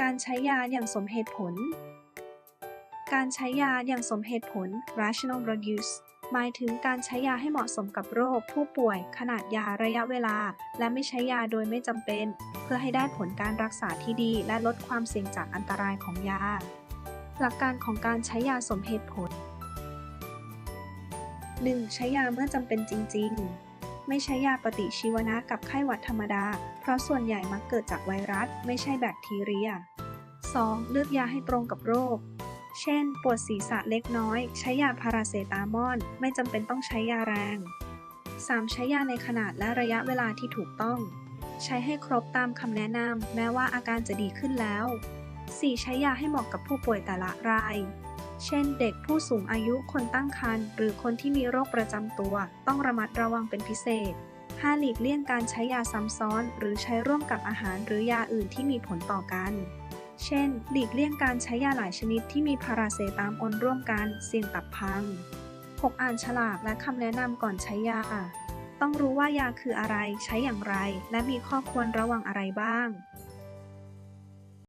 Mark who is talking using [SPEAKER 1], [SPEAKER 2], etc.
[SPEAKER 1] การใช้ยาอย่างสมเหตุผล การใช้ยาอย่างสมเหตุผล rational drug use หมายถึงการใช้ยาให้เหมาะสมกับโรค ผู้ป่วย ขนาดยาระยะเวลา และไม่ใช้ยาโดยไม่จำเป็น เพื่อให้ได้ผลการรักษาที่ดี และลดความเสี่ยงจากอันตรายของยา หลักการของการใช้ยาสมเหตุผล 1. ใช้ยาเมื่อจำเป็นจริง ๆ ไม่ใช้ยาปฏิชีวนะกับไข้หวัดธรรมดา เพราะส่วนใหญ่มักเกิดจากไวรัส ไม่ใช่แบคทีเรีย 2. เลือกยาให้ตรงกับโรค เช่น ปวดศีรษะเล็กน้อย ใช้ยาพาราเซตามอลไม่จำเป็นต้องใช้ยาแรง 3. ใช้ยาในขนาดและระยะเวลาที่ถูกต้อง ใช้ให้ครบตามคำแนะนำแม้ว่าอาการจะดีขึ้นแล้ว 4. ใช้ยาให้เหมาะกับผู้ป่วยแต่ละราย เช่น เด็กผู้สูงอายุคนตั้งครรภ์หรือคนที่มีโรคประจำตัว ต้องระมัดระวังเป็นพิเศษ 5. หลีกเลี่ยงการใช้ยาซ้ำซ้อน หรือใช้ร่วมกับอาหารหรือยาอื่นที่มีผลต่อกัน เช่น หลีกเลี่ยงการใช้ยาหลายชนิดที่มีพาราเซตามอลร่วมกันเสี่ยงตับพัง 6. อ่านฉลากและคำแนะนำก่อนใช้ยา ต้องรู้ว่ายาคืออะไร ใช้อย่างไร และมีข้อควรระวังอะไรบ้าง